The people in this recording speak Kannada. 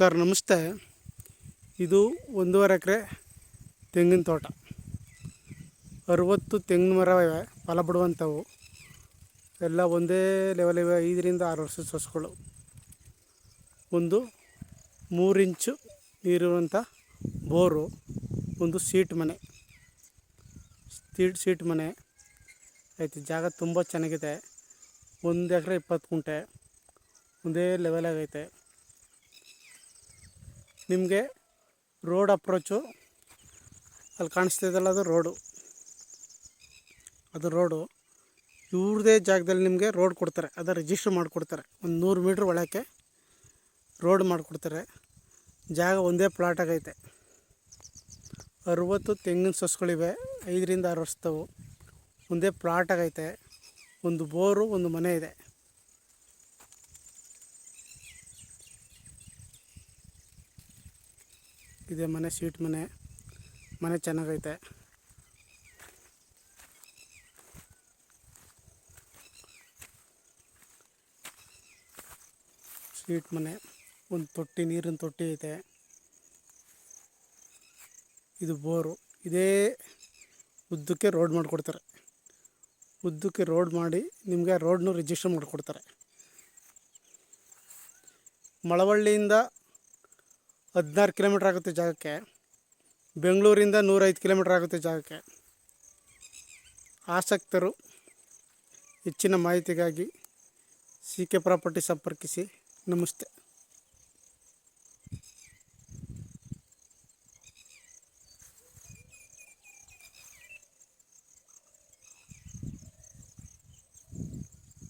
ಸರ್ ನಮಸ್ತೆ. ಇದು ಒಂದೂವರೆ ಎಕರೆ ತೆಂಗಿನ ತೋಟ. ಅರುವತ್ತು ತೆಂಗಿನ ಮರ ಇವೆ, ಫಲ ಬಿಡುವಂಥವು. ಎಲ್ಲ ಒಂದೇ ಲೆವೆಲ್ ಇವೆ, ಐದರಿಂದ ಆರು ವರ್ಷದ ಸಸ್ಗಳು ಒಂದು ಮೂರು ಇಂಚು ನೀರಿರುವಂಥ ಬೋರು, ಒಂದು ಸೀಟ್ ಮನೆ. ಸೀಟ್ ಮನೆ. ಐತಿ ಜಾಗ ತುಂಬ ಚೆನ್ನಾಗಿದೆ. ಒಂದು ಎಕರೆ ಇಪ್ಪತ್ತು ಗುಂಟೆ. ಒಂದೇ ಲೆವೆಲಾಗೈತೆ ನಿಮಗೆ ರೋಡ್ ಅಪ್ರೋಚು. ಅಲ್ಲಿ ಕಾಣಿಸ್ತಿದ್ದಲ್ಲ ಅದು ರೋಡು. ಅದು ರೋಡು. ಇವ್ರದೇ ಜಾಗದಲ್ಲಿ ನಿಮಗೆ ರೋಡ್ ಕೊಡ್ತಾರೆ. ಅದು ರಿಜಿಸ್ಟ್ರ್ ಮಾಡಿಕೊಡ್ತಾರೆ. ಒಂದು ನೂರು ಮೀಟ್ರ್ ಒಳಕ್ಕೆ ರೋಡ್ ಮಾಡಿಕೊಡ್ತಾರೆ. ಜಾಗ ಒಂದೇ ಪ್ಲಾಟ್ ಆಗೈತೆ ಅರುವತ್ತು ತೆಂಗಿನ ಸಸ್ಗಳಿವೆ. ಐದರಿಂದ ಆರು ವರ್ಷದವು. ಒಂದೇ ಪ್ಲಾಟ್ ಆಗೈತೆ ಒಂದು ಬೋರು, ಒಂದು ಮನೆ ಇದೆ. ಇದೆ, ಮನೆ ಸೀಟ್ ಮನೆ. ಮನೆ ಚೆನ್ನಾಗೈತೆ. ಸೀಟ್ ಮನೆ. ಒಂದು ತೊಟ್ಟಿ, ನೀರಿನ ತೊಟ್ಟಿ ಐತೆ. ಇದು ಬೋರು. ಇದೇ ಉದ್ದಕ್ಕೆ ರೋಡ್ ಮಾಡಿಕೊಡ್ತಾರೆ. ಉದ್ದಕ್ಕೆ ರೋಡ್ ಮಾಡಿ ನಿಮಗೆ ರೋಡ್ನೂ ರಿಜಿಸ್ಟರ್ ಮಾಡಿಕೊಡ್ತಾರೆ. ಮಳವಳ್ಳಿಯಿಂದ ಹದಿನಾರು ಕಿಲೋಮೀಟ್ರ್ ಆಗುತ್ತೆ ಜಾಗಕ್ಕೆ. ಬೆಂಗಳೂರಿಂದ ನೂರೈದು ಕಿಲೋಮೀಟ್ರ್ ಆಗುತ್ತೆ ಜಾಗಕ್ಕೆ. ಆಸಕ್ತರು ಹೆಚ್ಚಿನ ಮಾಹಿತಿಗಾಗಿ ಸಿ ಕೆ ಪ್ರಾಪರ್ಟಿ ಸಂಪರ್ಕಿಸಿ. ನಮಸ್ತೆ.